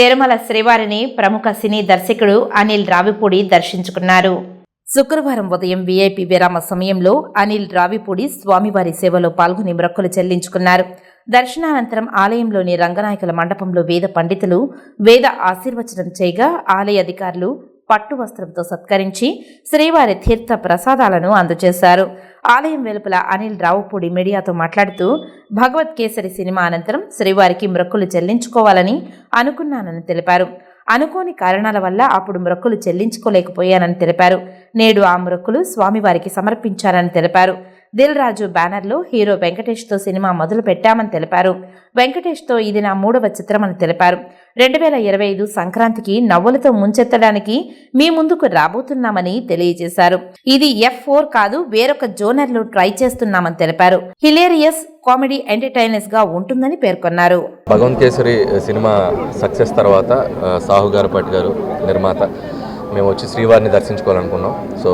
తిరుమల శ్రీవారిని ప్రముఖ సినీ దర్శకుడు అనిల్ రావిపూడి దర్శించుకున్నారు. శుక్రవారం ఉదయం వీఐపీ విరామ సమయంలో అనిల్ రావిపూడి స్వామివారి సేవలో పాల్గొని మొక్కులు చెల్లించుకున్నారు. దర్శనానంతరం ఆలయంలోని రంగనాయకుల మండపంలో వేద పండితులు వేద ఆశీర్వచనం చేయగా ఆలయ అధికారులు పట్టు వస్త్రంతో సత్కరించి శ్రీవారి తీర్థ ప్రసాదాలను అందజేశారు. ఆలయం వెలుపల అనిల్ రావుపూడి మీడియాతో మాట్లాడుతూ భగవత్ కేసరి సినిమా అనంతరం శ్రీవారికి మొక్కులు చెల్లించుకోవాలని అనుకున్నానని తెలిపారు. అనుకోని కారణాల వల్ల అప్పుడు మొక్కులు చెల్లించుకోలేకపోయానని తెలిపారు. నేడు ఆ మొక్కులు స్వామివారికి సమర్పించారని తెలిపారు. దిల్ రాజు బ్యానర్లో హీరో వెంకటేష్తో సినిమా మొదలు పెట్టామని తెలిపారు. వెంకటేష్తో ఇది నా మూడవ చిత్రమని తెలిపారు. రెండు వేల ఇరవై ఐదు సంక్రాంతికి నవ్వులతో ముంచెత్తడానికి మీ ముందుకు రాబోతున్నామని తెలియజేశారు. ఇది ఎఫ్ ఫోర్ కాదు వేరొక జోనర్లో ట్రై చేస్తున్నామని తెలిపారు. హిలేరియస్ కామెడీ ఎంటర్టైనర్స్గా ఉంటుందని పేర్కొన్నారు. భగవంత్ కేసరి సినిమా సక్సెస్ తర్వాత సాహు గారు గారపాటి గారు నిర్మాత మేము వచ్చి శ్రీవారిని దర్శించుకోవాలనుకున్నాం. సో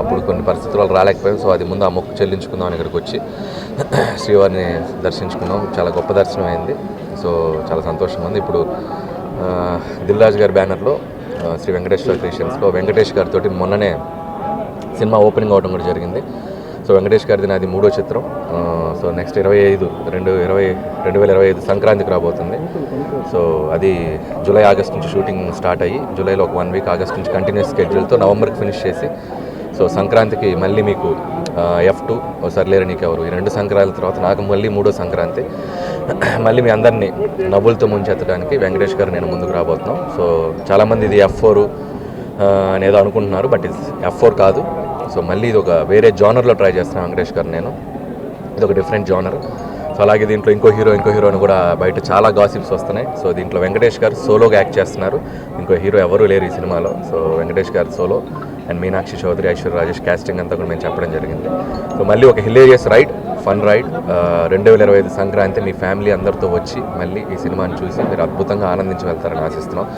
అప్పుడు కొన్ని పరిస్థితుల వల్ల రాలేకపోయాం సో అది ముందు ఆ మొక్కు చెల్లించుకుందాం అని ఇక్కడికి వచ్చి శ్రీవారిని దర్శించుకున్నాం. చాలా గొప్ప దర్శనం అయింది. సో చాలా సంతోషంగా ఉంది ఇప్పుడు దిల్రాజ్ గారి బ్యానర్లో శ్రీ వెంకటేశ్వర క్రియేషన్స్లో వెంకటేష్ గారితో మొన్ననే సినిమా ఓపెనింగ్ అవడం కూడా జరిగింది. సో వెంకటేష్ గారిది నాది మూడో చిత్రం. సో నెక్స్ట్ ఇరవై ఐదు రెండు ఇరవై రెండు వేల ఇరవై ఐదు సంక్రాంతికి రాబోతుంది. సో అది జూలై ఆగస్ట్ నుంచి షూటింగ్ స్టార్ట్ అయ్యి జూలైలో ఒక వన్ వీక్ ఆగస్ట్ నుంచి కంటిన్యూస్ స్కెడ్యూల్తో నవంబర్కి ఫినిష్ చేసి సో సంక్రాంతికి మళ్ళీ మీకు ఎఫ్ టూ ఒకసారి లేరు నీకెవరు? ఈ రెండు సంక్రాంతి తర్వాత నాకు మళ్ళీ మూడో సంక్రాంతి. మళ్ళీ మీ అందరినీ నవ్వులతో ముంచెత్తడానికి వెంకటేష్ గారు నేను ముందుకు రాబోతున్నాం. సో చాలామంది ఇది ఎఫ్ ఫోర్ అనేదో అనుకుంటున్నారు బట్ ఇది ఎఫ్ ఫోర్ కాదు. సో మళ్ళీ ఇది ఒక వేరే జానర్లో ట్రై చేస్తున్నాను వెంకటేష్ గారు నేను. ఇది ఒక డిఫరెంట్ జానర్. సో అలాగే దీంట్లో ఇంకో హీరో ఇంకో హీరో అని కూడా బయట చాలా గాసిప్స్ వస్తున్నాయి. సో దీంట్లో వెంకటేష్ గారు సోలోగా యాక్ట్ చేస్తున్నారు. ఇంకో హీరో ఎవరూ లేరు ఈ సినిమాలో. So Venkatesh garu solo. And Meenakshi Chaudhary Aishwarya Rajesh casting అంతా కూడా మేము చెప్పడం జరిగింది. సో మళ్ళీ ఒక హిలేరియస్ రైడ్ ఫన్ రైడ్ రెండు వేల ఇరవై ఐదు సంక్రాంతి మీ ఫ్యామిలీ అందరితో వచ్చి మళ్ళీ ఈ సినిమాని చూసి మీరు అద్భుతంగా ఆనందించి వెళ్తారని ఆశిస్తున్నాం.